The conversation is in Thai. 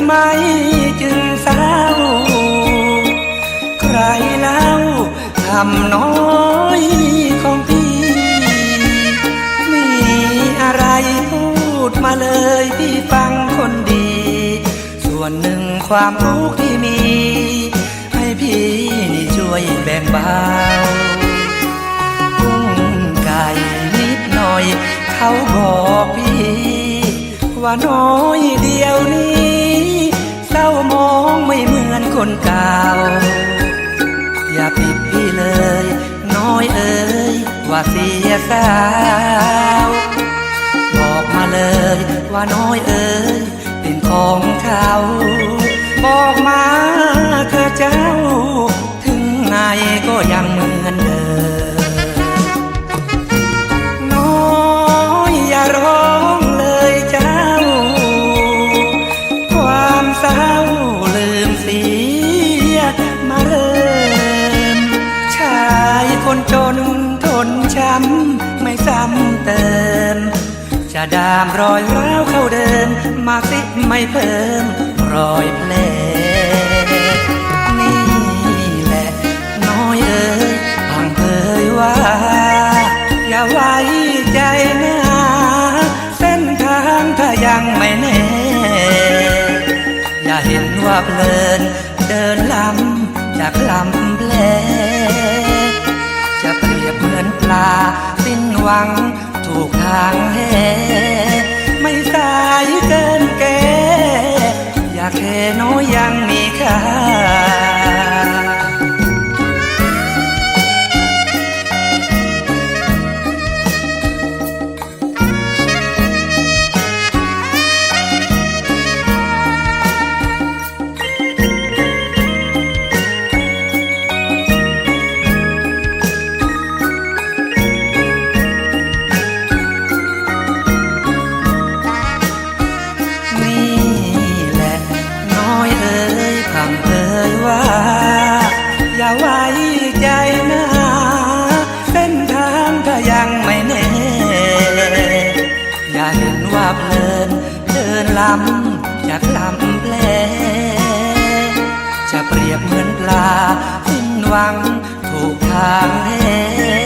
ำไมจึงเศร้า ใครเล่าทำน้อยของพี่ มีอะไรพูดมาเลยพี่ฟังคนดี ส่วนหนึ่งความรู้ที่มี ให้พี่นี่ช่วยแบ่งเบากุ้งไก่นิดหน่อย เขาบอกพี่ ว่าน้อยเดียวนี้ เศร้ามองไม่เหมือนคนเก่า อย่าปิดพี่เลย น้อยเอ๋ยว่าเสียสาว บอกมาเลยว่าน้อยเอ๋ยเป็นของเขา นทนช้ำไม่ซ้ำเติม จะดามรอยร้าวเข้าเดิมมาสิไม่เพิ่มรอยแผลนี่แหละน้อยเอ๋ยพังเผยว่า อย่าไว้ใจนะเส้นทางถ้ายังไม่แน่ อย่าเห็นว่าเพลินเดินลำจากลำ หวัง ถูกทางแห่ไม่สายเกินแก่อยากแค่น้อยยังมีค่า ลำจากลำแผลจะเปรียบเหมือนปลาสิ้นหวังถูกทางแห่